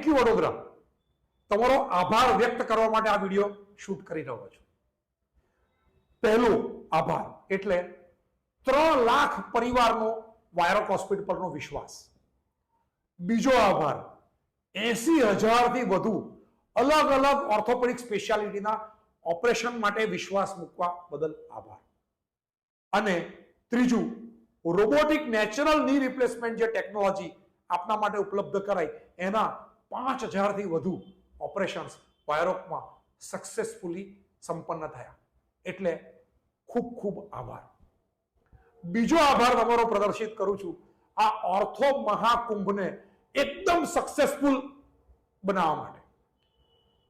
Thank you Vadodara. તમારો આભાર વ્યક્ત કરવા માટે આ વીડિયો શૂટ કરી રહ્યો છું. પહેલું આભાર એટલે ત્રણ લાખ પરિવારનો વાયરોક હોસ્પિટલનો વિશ્વાસ. બીજો આભાર એસી હજારથી વધુ અલગ અલગ ઓર્થોપેડિક સ્પેશિયાલિટીના ઓપરેશન માટે વિશ્વાસ મૂકવા બદલ આભાર. અને ત્રીજું, રોબોટિક નેચરલની રિપ્લેસમેન્ટ જે ટેકનોલોજી આપના માટે ઉપલબ્ધ કરાઈ, એના પાંચ હજારથી વધુ ઓપરેશન્સ વાયરોકમાં સક્સેસફુલી સંપન્ન થયા. એટલે ખૂબ ખૂબ આભાર. બીજો આભાર તમારો પ્રદર્શિત કરું છું. આ ઓર્થો મહાકુંભને એકદમ સક્સેસફુલ બનાવવા માટે.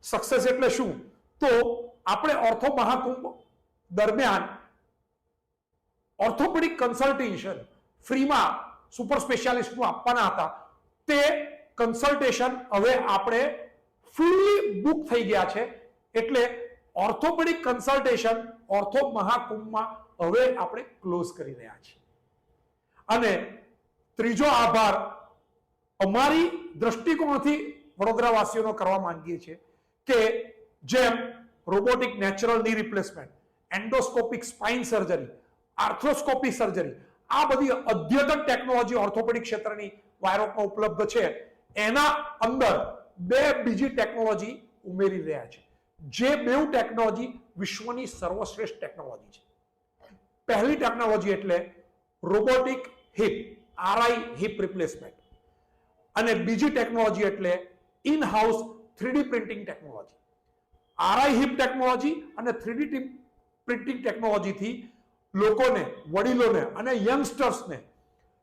સક્સેસ એટલે શું? તો આપણે ઓર્થો મહાકુંભ દરમિયાન ઓર્થોપેડિક કન્સલ્ટેશન ફ્રીમાં સુપર સ્પેશિયાલિસ્ટનું આપવાના હતા. તે કન્સલ્ટેશન હવે આપણે ફૂલ્લી બુક થઈ ગયા છે. એટલે ઓર્થોપેડિક કન્સલ્ટેશન ઓર્થો મહાકુંભમાં હવે આપણે ક્લોઝ કરી રહ્યા છીએ. અને ત્રીજો આભાર, અમારી દ્રષ્ટિકોણથી વડોદરાવાસીઓનો કરવા માંગીએ છીએ કે જેમ robotic નેચરલની replacement endoscopic spine surgery arthroscopy surgery આ બધી અદ્યતન ટેકનોલોજી ઓર્થોપેડિક ક્ષેત્રની વાયરોકમાં ઉપલબ્ધ છે. એના અંદર બે બીજી ટેકનોલોજી ઉમેરી રહ્યા છે. જે બેઉ ટેકનોલોજી વિશ્વની સર્વશ્રેષ્ઠ ટેકનોલોજી છે. પહેલી ટેકનોલોજી એટલે robotic hip RI hip replacement અને બીજી ટેકનોલોજી એટલે in house three D printing technology RI hip technology અને થ્રીડી પ્રિન્ટિંગ ટેકનોલોજીથી લોકોને, વડીલોને અને યંગસ્ટર્સને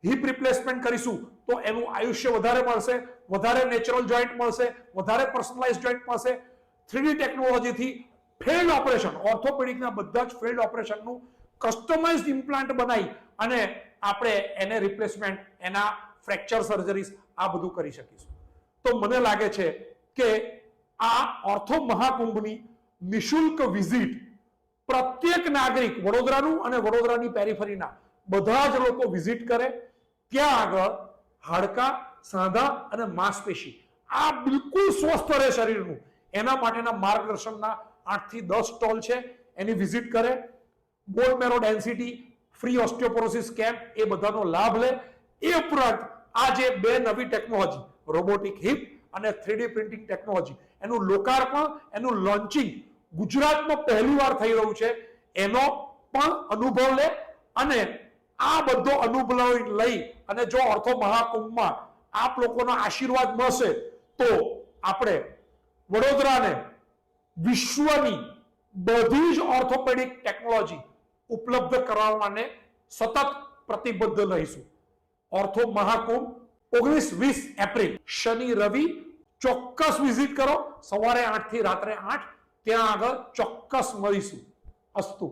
હિપ રિપ્લેસમેન્ટ કરીશું તો એનું આયુષ્ય વધારે મળશે, વધારે નેચરલ જોઈન્ટ મળશે, વધારે પર્સનલાઇઝ જોઈન્ટ મળશે. થ્રીડી ટેકનોલોજીથી ફેલ્ડ ઓપરેશન ઓર્થોપેડિકના બધા જ ફેલ્ડ ઓપરેશનનું કસ્ટમાઇઝ ઇમ્પ્લાન્ટ બનાવી અને આપણે એને રિપ્લેસમેન્ટ એના ફ્રેક્ચર સર્જરીસ આ બધું કરી શકીશું. તો મને લાગે છે કે આ ઓર્થો મહાકુંભની નિશુલ્ક વિઝિટ પ્રત્યેક નાગરિક વડોદરાનું અને વડોદરાની પેરીફરીના બધા જ લોકો વિઝિટ કરે. ત્યાં આગળ હાડકા, સાંધા અને માંસપેશી. આ બિલકુલ સ્વસ્થ રહે શરીરનું. એના માટેના માર્ગદર્શનના આઠથી દસ સ્ટોલ છે. એની વિઝિટ કરે. Bone marrow density, free osteoporosis camp એ બધાનો લાભ લે. એ ઉપરાંત આ જે બે નવી ટેકનોલોજી, રોબોટિક હિપ અને થ્રીડી પ્રિન્ટિંગ ટેકનોલોજી, એનું લોકાર્પણ, એનું લોન્ચિંગ ગુજરાતમાં પહેલી વાર થઈ રહ્યું છે. એનો પણ અનુભવ લે અને આ બધો અનુભવ લઈ અને જો અર્થો મહાકુંભમાં આપ લોકોનો આશીર્વાદ મળશે, તો આપણે વડોદરાને વિશ્વની બધી જ ઓર્થોપેડિક ટેકનોલોજી ઉપલબ્ધ કરાવવાને સતત પ્રતિબદ્ધ રહીશું. ઓર્થો મહાકુંભ ઓગણીસ વીસ એપ્રિલ, શનિ રવિ ચોક્કસ વિઝિટ કરો. સવારે આઠથી રાત્રે આઠ, ત્યાં આગળ ચોક્કસ મળીશું. અસ્તુ.